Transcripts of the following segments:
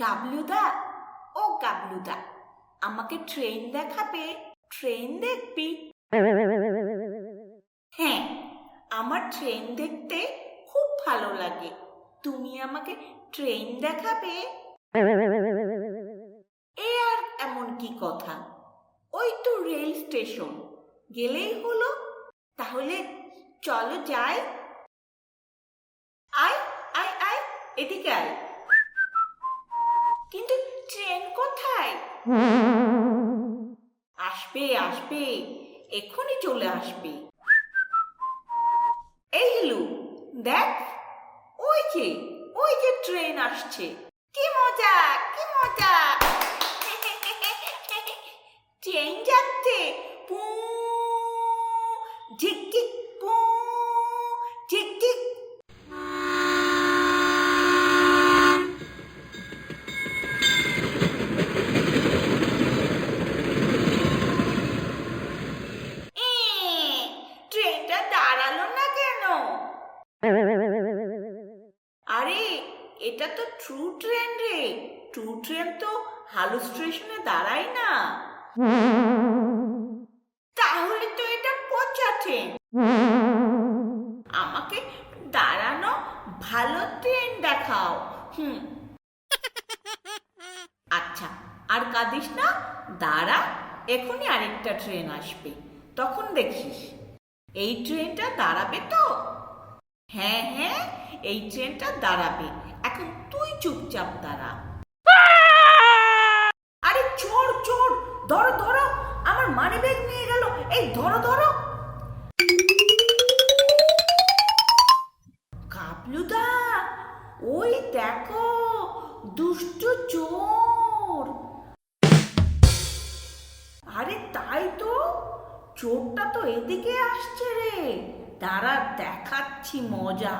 গাবলুদা ও গাবলুদা আমাকে ট্রেন দেখাবে ট্রেন দেখবি? হ্যাঁ আমার ট্রেন দেখতে খুব ভালো লাগে। তুমি আমাকে ট্রেন দেখাবে? এ আর এমন কি কথা? ওই তো রেল স্টেশন। গেলেই হলো। তাহলে চলো যাই। আয় আয় আয়, এদিকে আয়। ট্রেন কোথায়? আসবে আসবে এক্ষুনি চলে আসবে। এই লু, দেখ, ওই যে ওই যে ট্রেন আসছে। কি মজা কি মজা। এটা তো ট্রু ট্রেন রে। ট্রু ট্রেন তো হালু স্টেশনে দাঁড়ায় না। তাহলে তো এটা পচা ট্রেন আমাকে দাঁড়ানো ভালো ট্রেন দেখাও। হুম। আচ্ছা আর কাঁদিস না। দাঁড়া, এখনই আরেকটা ট্রেন আসবে। তখন দেখিস। এই ট্রেনটা দাঁড়াবে তো? হ্যাঁ হ্যাঁ এই ট্রেনটা দাঁড়াবে। চুপচাপ দাঁড়া আরে চোর চোর, ধরো ধরো, আমার মানি ব্যাগ নিয়ে গেল। এই ধরো ধরো। কাবলুদা ওই দেখো, দুষ্ট চোর। আরে তাই তো, চোরটা তো এদিকে আসছে রে। দাঁড়া, দেখাচ্ছি মজা।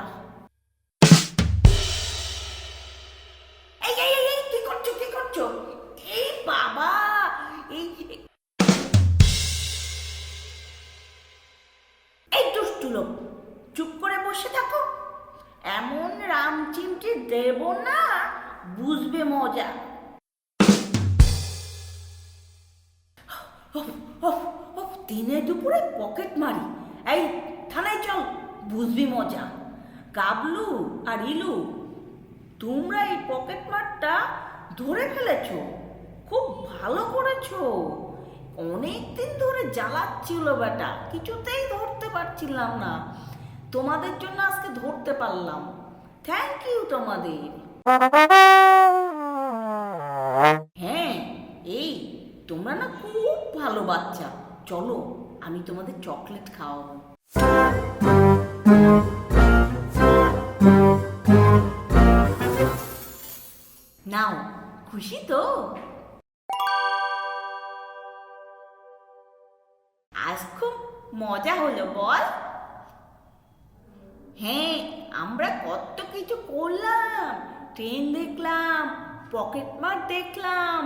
চুপ করে বসে থাকো। এমন রাম চিমটি দেব না, বুঝবে মজা। দিনে দুপুরে পকেট মারি। এই, থানায় চল, বুঝবি মজা। গাবলু আর ইলু, তোমরা এই পকেট মারটা ধরে ফেলেছো, খুব ভালো করেছ। অনেক দিন ধরে জ্বালাচ্ছিল বেটা কিছুতেই ধরতে পারছিলাম না। তোমাদের জন্য আজকে ধরতে পারলাম। থ্যাংক ইউ তোমাদের। হ্যাঁ এই, তোমরা না খুব ভালো বাচ্চা। চলো, আমি তোমাদের চকলেট খাওয়াবো। নাও, খুশি তো? আজ খুব মজা হলো, বল। হ্যাঁ আমরা কত কিছু করলাম। ট্রেন দেখলাম পকেট মার দেখলাম।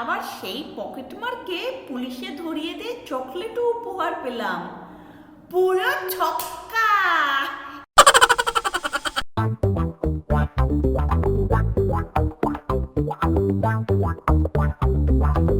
আবার সেই পকেট মারকে পুলিশে ধরিয়ে দিয়ে চকলেটও উপহার পেলাম। পুরো ছক্কা! Quack,